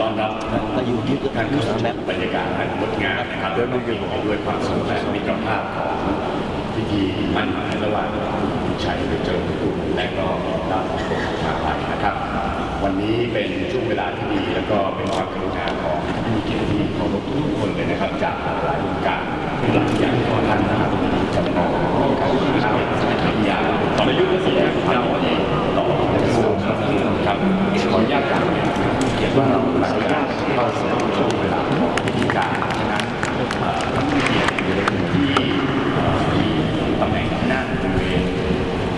ต้อนรับมาอยู่ที่ท่านเข้าสู่บรรยากาศอันงดงามนะครับด้วยมือด้วยความสงและมิตรภาพของพิธีมั่นหมายระหว่างคุณชัยเจริญกุลและก็ดาวของกรมชาไทยนะครับ วันนี้เป็นช่วงเวลาที่ดี แล้วก็เป็นความกรุณาของผู้เกียรติที่เคารพทุกคนเลยนะครับ จากหลายวงการหลังจากที่ท่านนะครับจำลองของการที่ยาต่ออายุและสิ่งที่เราที่ต่อในกระทรวงครับขออนุญาตกล่าวเกียรติว่าเราหลังจากเข้าสู่ช่วงเวลาของพิธีการฉะนั้นเอ่อท่านผู้มีเกียรติอยู่ในกลุ่มที่เอ่อมีตำแหน่งที่นั่งบริเวณ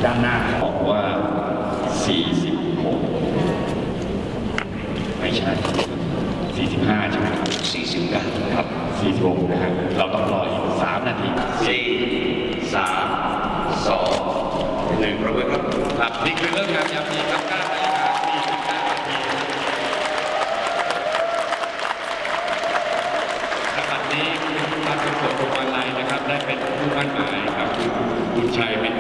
ด้านหน้าบอกว่า 46 ไม่ใช่ 45 ใช่ไหมครับ 49ครับ46นะฮะเราต้องรออีก3นาที4 3 2 1ประเมินครับครับนี่คือเรื่องงานยามดีครับ9นาฬิกา49นาทีขณะนี้คุณพัฒน์สุขโรมาลัยนะครับ ได้เป็นผู้มั่นหมายครับคุณชัยเป็น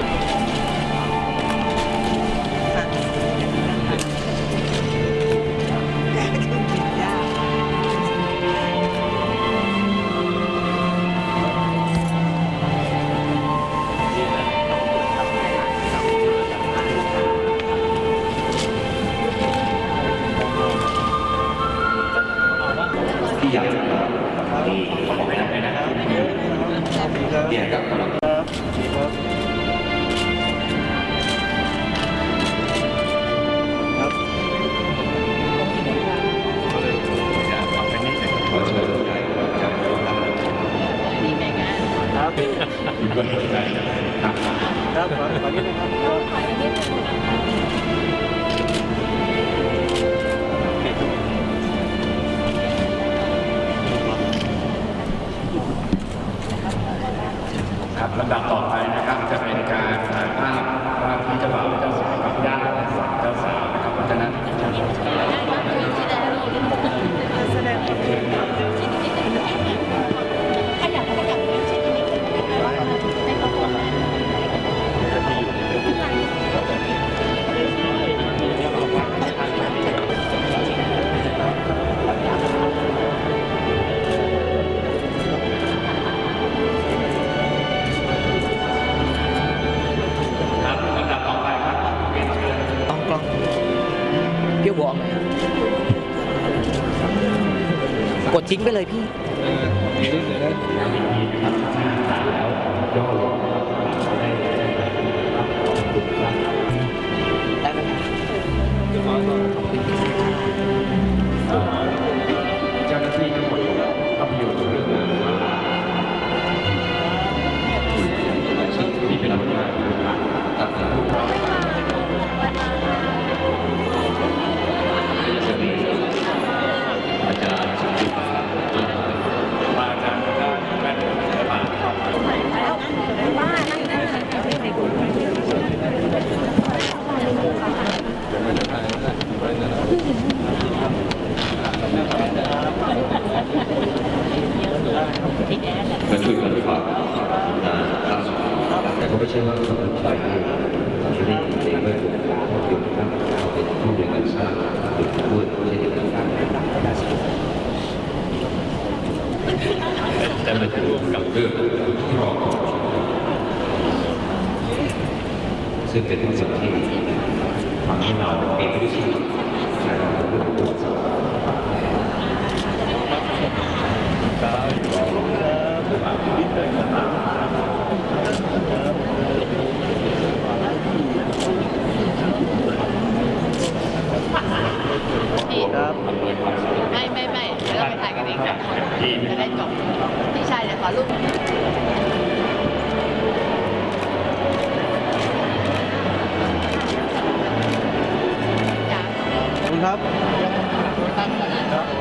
ที่เขาบอกให้ทำเลยนะครับเดี๋ยครับขอเชิญผู้ใหญ่ครับครับครับครับขอนิดนึงครับ ลำดับต่อไปนะครับจะเป็นการถ่ายภาพ พี่วอร์มหน่อยครับกดทิ้งไปเลยพี่ มาช่วยกันฝากครับแต่ก็ไม่ใช่ว่าคนไทยที่ไม่ได้เองไม่ถูกต้องถูกต้องเป็นผู้ในการสร้างถูกด้วยเช่นเดียวกันแต่มันจะรวมกับเรื่องครอบครองซึ่งเป็นสิ่งที่ทำให้เราเป็นผู้ที่ใช้เราเรื่องตัวสอบ ไม่ไม่ไม่เราไปถ่ายกันเองสองคนจะได้จบพี่ชาย เดี๋ยวขอรูปจ้ะขอบคุณครับ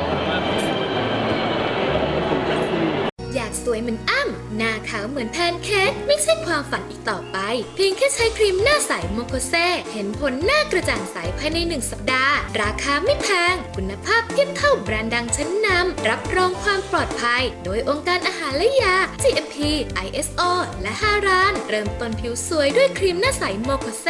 เหมือนอ้ำหน้าขาวเหมือนแพนเค้กไม่ใช่ความฝันอีกต่อไป เพียงแค่ใช้ครีมหน้าใสโมโคเซเห็นผลหน้ากระจ่างใสภายในหนึ่งสัปดาห์ ราคาไม่แพง คุณภาพเทียบเท่าแบรนด์ดังชั้นนำรับรองความปลอดภัย โดยองค์การอาหารและยา GMP ISO และ 5 ร้าน เริ่มต้นผิวสวยด้วยครีมหน้าใสโมโคเซ